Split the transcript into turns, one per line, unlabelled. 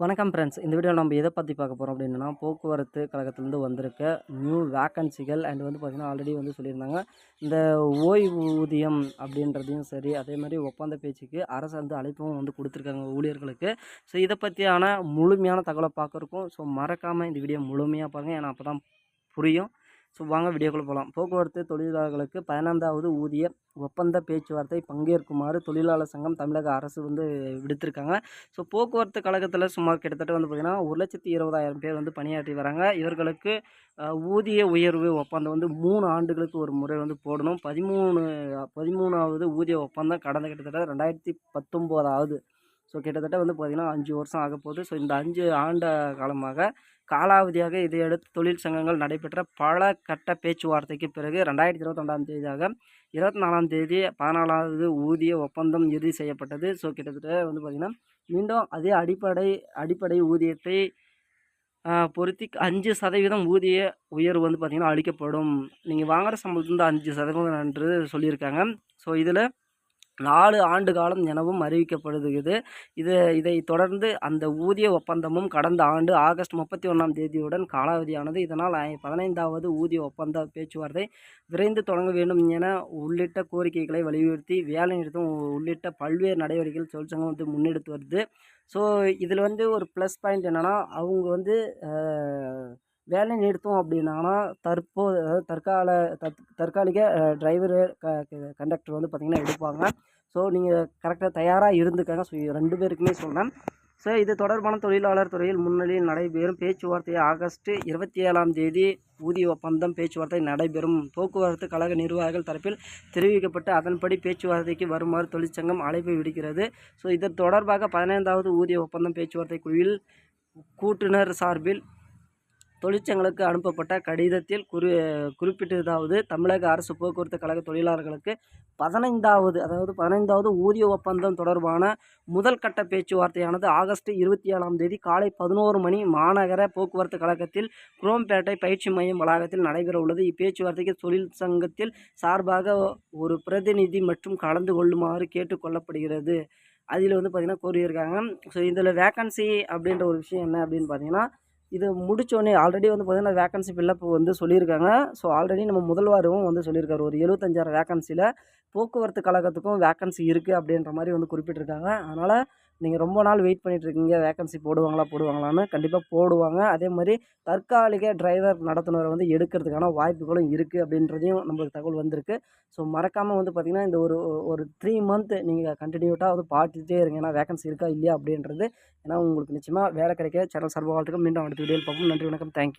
வணக்கம் ஃப்ரெண்ட்ஸ் இந்த வீடியோவில் நம்ம எதை பற்றி பார்க்க போகிறோம் அப்படின்னா போக்குவரத்து கழகத்துலேருந்து வந்திருக்க நியூ வேக்கன்சிகள் அண்ட் வந்து பார்த்திங்கன்னா ஆல்ரெடி வந்து சொல்லியிருந்தாங்க. இந்த ஓய்வூதியம் அப்படின்றதையும் சரி அதே மாதிரி ஒப்பந்த பேச்சுக்கு அரசு வந்து அழைப்பும் வந்து கொடுத்துருக்காங்க ஊழியர்களுக்கு. ஸோ இதை பற்றியான முழுமையான தகவலை பார்க்குறக்கும் ஸோ மறக்காமல் இந்த வீடியோ முழுமையாக பாருங்கள் ஏன்னா அப்போ தான் புரியும். ஸோ வாங்க வீடியோக்குள்ளே போகலாம் போக்குவரத்து தொழிலாளர்களுக்கு பதினைந்தாவது ஊதிய ஒப்பந்த பேச்சுவார்த்தை பங்கேற்குமாறு தொழிலாளர் சங்கம் தமிழக அரசு வந்து விடுத்திருக்காங்க. ஸோ போக்குவரத்து கழகத்தில் சுமார் கிட்டத்தட்ட வந்து பார்த்திங்கன்னா ஒரு லட்சத்தி இருபதாயிரம் பேர் வந்து பணியாற்றி வராங்க. இவர்களுக்கு ஊதிய உயர்வு ஒப்பந்தம் வந்து மூணு ஆண்டுகளுக்கு ஒரு முறை வந்து போடணும். பதிமூணு பதிமூணாவது ஊதிய ஒப்பந்தம் கடந்த கிட்டத்தட்ட ரெண்டாயிரத்தி பத்தொம்போதாவது ஸோ கிட்டத்தட்ட வந்து பார்த்திங்கன்னா அஞ்சு வருஷம் ஆக போகுது. ஸோ இந்த அஞ்சு ஆண்ட காலமாக காலாவதியாக இதையடுத்து தொழில் சங்கங்கள் நடைபெற்ற பல கட்ட பேச்சுவார்த்தைக்கு பிறகு ரெண்டாயிரத்தி இருபத்தொண்டாம் தேதியாக இருபத்தி நாலாம் தேதி பதினாலாவது ஊதிய ஒப்பந்தம் இறுதி செய்யப்பட்டது. ஸோ கிட்டத்தட்ட வந்து பார்த்திங்கன்னா மீண்டும் அதே அடிப்படை அடிப்படை ஊதியத்தை பொருத்தி அஞ்சு சதவீதம் ஊதிய உயர்வு வந்து பார்த்திங்கன்னா அளிக்கப்படும். நீங்கள் வாங்குகிற சம்பளத்துலேருந்து அஞ்சு சதவீதம் என்று சொல்லியிருக்காங்க. ஸோ இதில் நாலு ஆண்டு காலம் எனவும் அறிவிக்கப்படுகிறது. இது இதை தொடர்ந்து அந்த ஊதிய ஒப்பந்தமும் கடந்த ஆண்டு ஆகஸ்ட் முப்பத்தி ஒன்றாம் தேதியுடன் காலாவதியானது. இதனால் பதினைந்தாவது ஊதிய ஒப்பந்த பேச்சுவார்த்தை விரைந்து தொடங்க வேண்டும் என உள்ளிட்ட கோரிக்கைகளை வலியுறுத்தி வேலை நிறுத்தம் உள்ளிட்ட பல்வேறு நடவடிக்கைகள் தொழிற்சங்கம் வந்து முன்னெடுத்து வருது. ஸோ இதில் வந்து ஒரு ப்ளஸ் பாயிண்ட் என்னென்னா அவங்க வந்து வேலை நிறுத்தம் அப்படின்னா. தற்போது அதாவது தற்கால தற் தற்காலிக டிரைவரு க கண்டக்டர் வந்து பார்த்திங்கன்னா எடுப்பாங்க. ஸோ நீங்கள் கரெக்டாக தயாராக இருந்துக்கங்க. ஸோ ரெண்டு பேருக்குமே சொன்னேன். ஸோ இது தொடர்பான தொழிலாளர் துறையில் முன்னிலையில் நடைபெறும் பேச்சுவார்த்தை ஆகஸ்ட் இருபத்தி ஏழாம் தேதி ஊதிய ஒப்பந்தம் பேச்சுவார்த்தை நடைபெறும். போக்குவரத்து கழக நிர்வாகிகள் தரப்பில் தெரிவிக்கப்பட்டு அதன்படி பேச்சுவார்த்தைக்கு வருமாறு தொழிற்சங்கம் அழைப்பு விடுக்கிறது. ஸோ இது தொடர்பாக பதினைந்தாவது ஊதிய ஒப்பந்தம் பேச்சுவார்த்தை குழுவில் கூட்டுநர் சார்பில் தொழிற்சங்களுக்கு அனுப்பப்பட்ட கடிதத்தில் குறி குறிப்பிட்டதாவது தமிழக அரசு போக்குவரத்து கழக தொழிலாளர்களுக்கு பதினைந்தாவது அதாவது பதினைந்தாவது ஊதிய ஒப்பந்தம் தொடர்பான முதல் கட்ட பேச்சுவார்த்தையானது ஆகஸ்ட் இருபத்தி ஏழாம் தேதி காலை பதினோரு மணி மாநகர போக்குவரத்து கழகத்தில் குரோம்பேட்டை பயிற்சி மையம் வளாகத்தில் நடைபெற உள்ளது. இப்பேச்சுவார்த்தைக்கு தொழிற்சங்கத்தில் சார்பாக ஒரு பிரதிநிதி மற்றும் கலந்து கொள்ளுமாறு கேட்டுக்கொள்ளப்படுகிறது அதில் வந்து பார்த்திங்கன்னா கூறியிருக்காங்க. ஸோ இதில் வேக்கன்சி அப்படின்ற ஒரு விஷயம் என்ன அப்படின்னு பார்த்தீங்கன்னா இது முடித்தோடனே ஆல்ரெடி வந்து பார்த்திங்கன்னா வேக்கன்சி ஃபில்லப் வந்து சொல்லியிருக்காங்க. ஸோ ஆல்ரெடி நம்ம முதல்வாரும் வந்து சொல்லியிருக்காரு. ஒரு எழுபத்தஞ்சாயிரம் வேக்கன்சியில் போக்குவரத்து கழகத்துக்கும் வேக்கன்சி இருக்குது அப்படின்ற மாதிரி வந்து குறிப்பிட்டிருக்காங்க. அதனால் நீங்கள் ரொம்ப நாள் வெயிட் பண்ணிகிட்ருக்கீங்க வேக்கன்சி போடுவாங்களா போடுவாங்களான்னு கண்டிப்பாக போடுவாங்க. அதே மாதிரி தற்காலிக டிரைவர் நடத்துனரை வந்து எடுக்கிறதுக்கான வாய்ப்புகளும் இருக்குது அப்படின்றதையும் நம்மளுக்கு தகவல் வந்திருக்கு. ஸோ மறக்காமல் வந்து பார்த்திங்கன்னா இந்த ஒரு ஒரு த்ரீ மந்த் நீங்கள் கண்டினியூட்டாக வந்து பார்த்துட்டே இருங்க. ஏன்னா வேக்கன்சி இருக்கா இல்லையா அப்படின்றது. ஏன்னா உங்களுக்கு நிச்சயமாக வேலை கிடைக்க சேனல் சர்வ வாழ்த்துக்கும் மீண்டும் அடுத்த வீடியோவில் பார்ப்போம். நன்றி வணக்கம். தேங்க்யூ